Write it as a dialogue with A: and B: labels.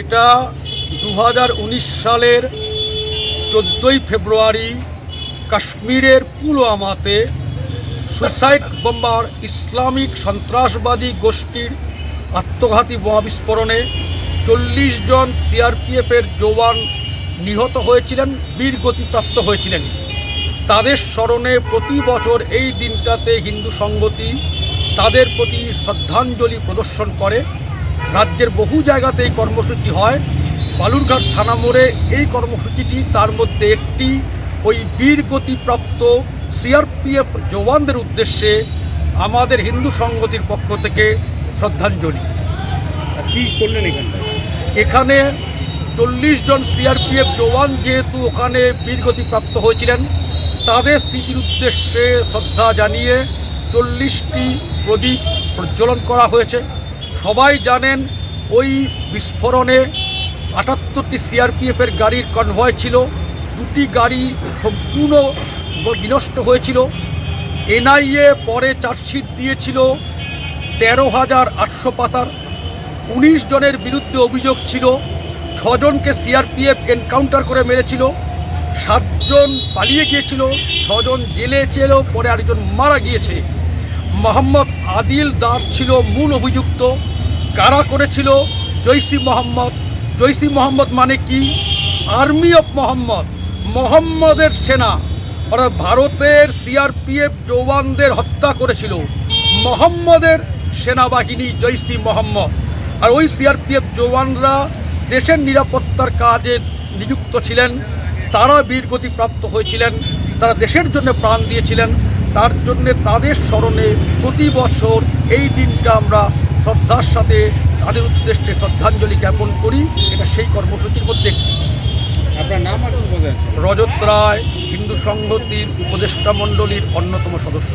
A: এটা দু হাজার উনিশ সালের চোদ্দোই ফেব্রুয়ারি কাশ্মীরের পুলওয়ামাতে সুসাইড বোম্বার ইসলামিক সন্ত্রাসবাদী গোষ্ঠীর আত্মঘাতী বোমা বিস্ফোরণে চল্লিশ জন সিআরপিএফের জওয়ান নিহত হয়েছিলেন বীর গতিপ্রাপ্ত হয়েছিলেন। তাদের স্মরণে প্রতি বছর এই দিনটাতে হিন্দু সংগতি তাদের প্রতি শ্রদ্ধাঞ্জলি প্রদর্শন করে। রাজ্যের বহু জায়গাতে এই কর্মসূচি হয়। বালুরঘাট থানা মোড়ে এই কর্মসূচিটি তার মধ্যে একটি। ওই বীর গতিপ্রাপ্ত সিআরপিএফ জওয়ানদের উদ্দেশ্যে আমাদের হিন্দু সংগতির পক্ষ থেকে শ্রদ্ধাঞ্জলি।
B: কি করলেন এখানটায়?
A: এখানে চল্লিশ জন সিআরপিএফ জওয়ান যেহেতু ওখানে বীরগতিপ্রাপ্ত হয়েছিলেন তাদের স্মৃতির উদ্দেশ্যে শ্রদ্ধা জানিয়ে চল্লিশটি প্রদীপ প্রজ্বলন করা হয়েছে। সবাই জানেন ওই বিস্ফোরণে আটাত্তরটি সিআরপিএফের গাড়ির কনভয় ছিল। দুটি গাড়ি সম্পূর্ণ বিনষ্ট হয়েছিল। এনআইএ পরে চার্জশিট দিয়েছিল তেরো হাজার আটশো পাতার। উনিশ জনের বিরুদ্ধে অভিযোগ ছিল, ছজনকে সিআরপিএফ এনকাউন্টার করে মেরেছিল, সাতজন পালিয়ে গিয়েছিল, ছজন জেলে ছিল, পরে আরেকজন মারা গিয়েছে। মোহাম্মদ আদিল দার ছিল মূল অভিযুক্ত। কারা করেছিল? জৈসি মোহাম্মদ। জৈসি মোহাম্মদ মানে কি? Army of Mohammed. মোহাম্মদের সেনা। অর্থাৎ ভারতের সিআরপিএফ জওয়ানদের হত্যা করেছিল। মোহাম্মদের সেনাবাহিনী জৈসি মোহাম্মদ। আর ওই সিআরপিএফ জওয়ানরা দেশের নিরাপত্তার কাজে নিযুক্ত ছিলেন। তারা বীরগতি প্রাপ্ত হয়েছিলেন। তারা দেশের জন্য প্রাণ দিয়েছিলেন। তার জন্য তাদের স্মরণে প্রতি বছর এই দিনটা আমরা শ্রদ্ধার সাথে তাদের উদ্দেশ্যে শ্রদ্ধাঞ্জলি জ্ঞাপন করি। এটা সেই কর্মসূচির মধ্যে
B: আপনার নাম
A: রজত রায় হিন্দু সংহতির উপদেষ্টা মণ্ডলীর অন্যতম সদস্য।